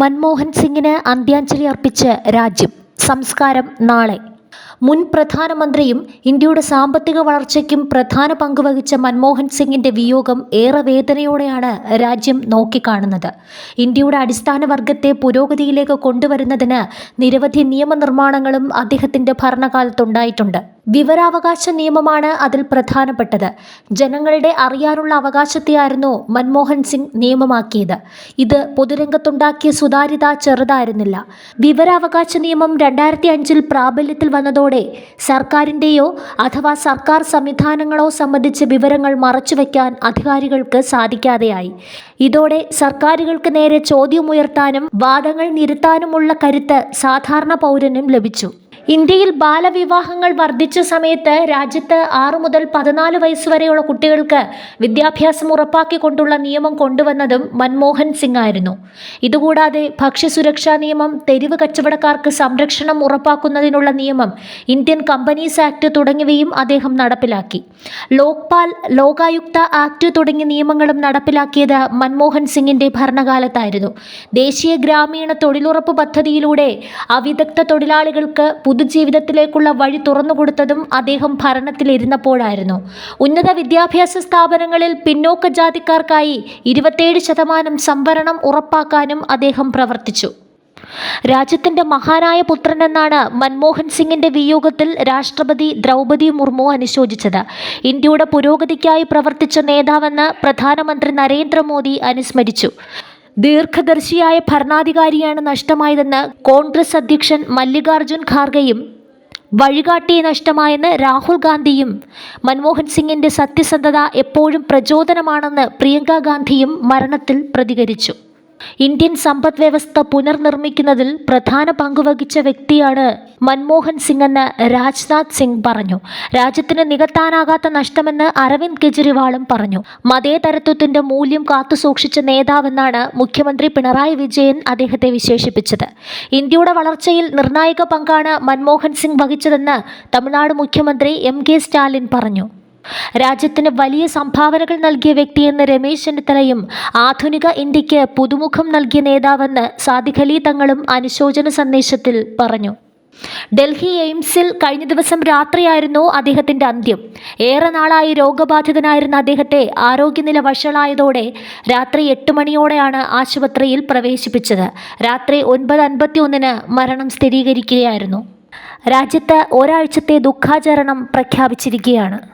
മൻമോഹൻ സിംഗിന് അന്ത്യാഞ്ജലി അർപ്പിച്ച് രാജ്യം. സംസ്കാരം നാളെ. മുൻ പ്രധാനമന്ത്രിയും ഇന്ത്യയുടെ സാമ്പത്തിക വളർച്ചയ്ക്കും പ്രധാന പങ്കുവഹിച്ച മൻമോഹൻ സിംഗിന്റെ വിയോഗം ഏറെ വേദനയോടെയാണ് രാജ്യം നോക്കിക്കാണുന്നത്. ഇന്ത്യയുടെ അടിസ്ഥാന വർഗത്തെ പുരോഗതിയിലേക്ക് കൊണ്ടുവരുന്നതിന് നിരവധി നിയമനിർമ്മാണങ്ങളും അദ്ദേഹത്തിന്റെ ഭരണകാലത്തുണ്ടായിട്ടുണ്ട്. വിവരാവകാശ നിയമമാണ് അതിൽ പ്രധാനപ്പെട്ടത്. ജനങ്ങളുടെ അറിയാനുള്ള അവകാശത്തെയായിരുന്നു മൻമോഹൻ സിംഗ് നിയമമാക്കിയത്. ഇത് പൊതുരംഗത്തുണ്ടാക്കിയ സുതാര്യത ചെറുതായിരുന്നില്ല. വിവരാവകാശ നിയമം രണ്ടായിരത്തി അഞ്ചിൽ പ്രാബല്യത്തിൽ വന്നതോടെ സർക്കാരിന്റെയോ അഥവാ സർക്കാർ സംവിധാനങ്ങളോ സംബന്ധിച്ച വിവരങ്ങൾ മറച്ചുവെക്കാൻ അധികാരികൾക്ക് സാധിക്കാതെയായി. ഇതോടെ സർക്കാരുകൾക്ക് നേരെ ചോദ്യമുയർത്താനും വാദങ്ങൾ നിരത്താനുമുള്ള കരുത്ത് സാധാരണ പൗരനും ലഭിച്ചു. ഇന്ത്യയിൽ ബാലവിവാഹങ്ങൾ വർദ്ധിച്ച സമയത്ത് രാജ്യത്ത് ആറു മുതൽ പതിനാല് വയസ്സ് വരെയുള്ള കുട്ടികൾക്ക് വിദ്യാഭ്യാസം ഉറപ്പാക്കിക്കൊണ്ടുള്ള നിയമം കൊണ്ടുവന്നതും മൻമോഹൻ സിംഗ് ആയിരുന്നു. ഇതുകൂടാതെ ഭക്ഷ്യസുരക്ഷാ നിയമം തെരുവ് കച്ചവടക്കാർക്ക് സംരക്ഷണം ഉറപ്പാക്കുന്നതിനുള്ള നിയമം ഇന്ത്യൻ കമ്പനീസ് ആക്ട് തുടങ്ങിയവയും അദ്ദേഹം നടപ്പിലാക്കി. ലോക്പാൽ ലോകായുക്ത ആക്ട് തുടങ്ങിയ നിയമങ്ങളും നടപ്പിലാക്കിയത് മൻമോഹൻ സിംഗിന്റെ ഭരണകാലത്തായിരുന്നു. ദേശീയ ഗ്രാമീണ തൊഴിലുറപ്പ് പദ്ധതിയിലൂടെ അവിദഗ്ധ തൊഴിലാളികൾക്ക് പുതുജീവിതത്തിലേക്കുള്ള വഴി തുറന്നുകൊടുത്തതും അദ്ദേഹം ഭരണത്തിലിരുന്നപ്പോഴായിരുന്നു. ഉന്നത വിദ്യാഭ്യാസ സ്ഥാപനങ്ങളിൽ പിന്നോക്ക ജാതിക്കാർക്കായി ഇരുപത്തേഴ് ശതമാനം സംവരണം ഉറപ്പാക്കാനും അദ്ദേഹം പ്രവർത്തിച്ചു. രാജ്യത്തിന്റെ മഹാനായ പുത്രൻ എന്നാണ് മൻമോഹൻ സിംഗിന്റെ വിയോഗത്തിൽ രാഷ്ട്രപതി ദ്രൗപതി മുർമു അനുശോചിച്ചത്. ഇന്ത്യയുടെ പുരോഗതിക്കായി പ്രവർത്തിച്ച നേതാവെന്ന് പ്രധാനമന്ത്രി നരേന്ദ്രമോദി അനുസ്മരിച്ചു. ദീർഘദർശിയായ ഭരണാധികാരിയാണ് നഷ്ടമായതെന്ന് കോൺഗ്രസ് അധ്യക്ഷൻ മല്ലികാർജുൻ ഖാർഗെയും വഴികാട്ടി നഷ്ടമായെന്ന് രാഹുൽ ഗാന്ധിയും മൻമോഹൻ സിംഗിന്റെ സത്യസന്ധത എപ്പോഴും പ്രചോദനമാണെന്ന് പ്രിയങ്ക ഗാന്ധിയും മരണത്തിൽ പ്രതികരിച്ചു. ഇന്ത്യൻ സമ്പദ് വ്യവസ്ഥ പുനർനിർമ്മിക്കുന്നതിൽ പ്രധാന പങ്കുവഹിച്ച വ്യക്തിയാണ് മൻമോഹൻ സിംഗ് എന്ന് രാജ്നാഥ് സിംഗ് പറഞ്ഞു. രാജ്യത്തിന് നികത്താനാകാത്ത നഷ്ടമെന്ന് അരവിന്ദ് കെജ്രിവാളും പറഞ്ഞു. മതേതരത്വത്തിന്റെ മൂല്യം കാത്തുസൂക്ഷിച്ച നേതാവെന്നാണ് മുഖ്യമന്ത്രി പിണറായി വിജയൻ അദ്ദേഹത്തെ വിശേഷിപ്പിച്ചത്. ഇന്ത്യയുടെ വളർച്ചയിൽ നിർണായക പങ്കാണ് മൻമോഹൻ സിംഗ് വഹിച്ചതെന്ന് തമിഴ്നാട് മുഖ്യമന്ത്രി എം കെ സ്റ്റാലിൻ പറഞ്ഞു. രാജ്യത്തിന് വലിയ സംഭാവനകൾ നൽകിയ വ്യക്തിയെന്ന് രമേശ് ചെന്നിത്തലയും ആധുനിക ഇന്ത്യയ്ക്ക് പുതുമുഖം നൽകിയ നേതാവെന്ന് സാദിഖ് അലി തങ്ങളും അനുശോചന സന്ദേശത്തിൽ പറഞ്ഞു. ഡൽഹി എയിംസിൽ കഴിഞ്ഞ ദിവസം രാത്രിയായിരുന്നു അദ്ദേഹത്തിന്റെ അന്ത്യം. ഏറെ നാളായി രോഗബാധിതനായിരുന്ന അദ്ദേഹത്തെ ആരോഗ്യനില വഷളായതോടെ രാത്രി എട്ട് മണിയോടെയാണ് ആശുപത്രിയിൽ പ്രവേശിപ്പിച്ചത്. രാത്രി ഒൻപത് അൻപത്തി ഒന്നിന് മരണം സ്ഥിരീകരിക്കുകയായിരുന്നു. രാജ്യത്ത് ഒരാഴ്ചത്തെ ദുഃഖാചരണം പ്രഖ്യാപിച്ചിരിക്കുകയാണ്.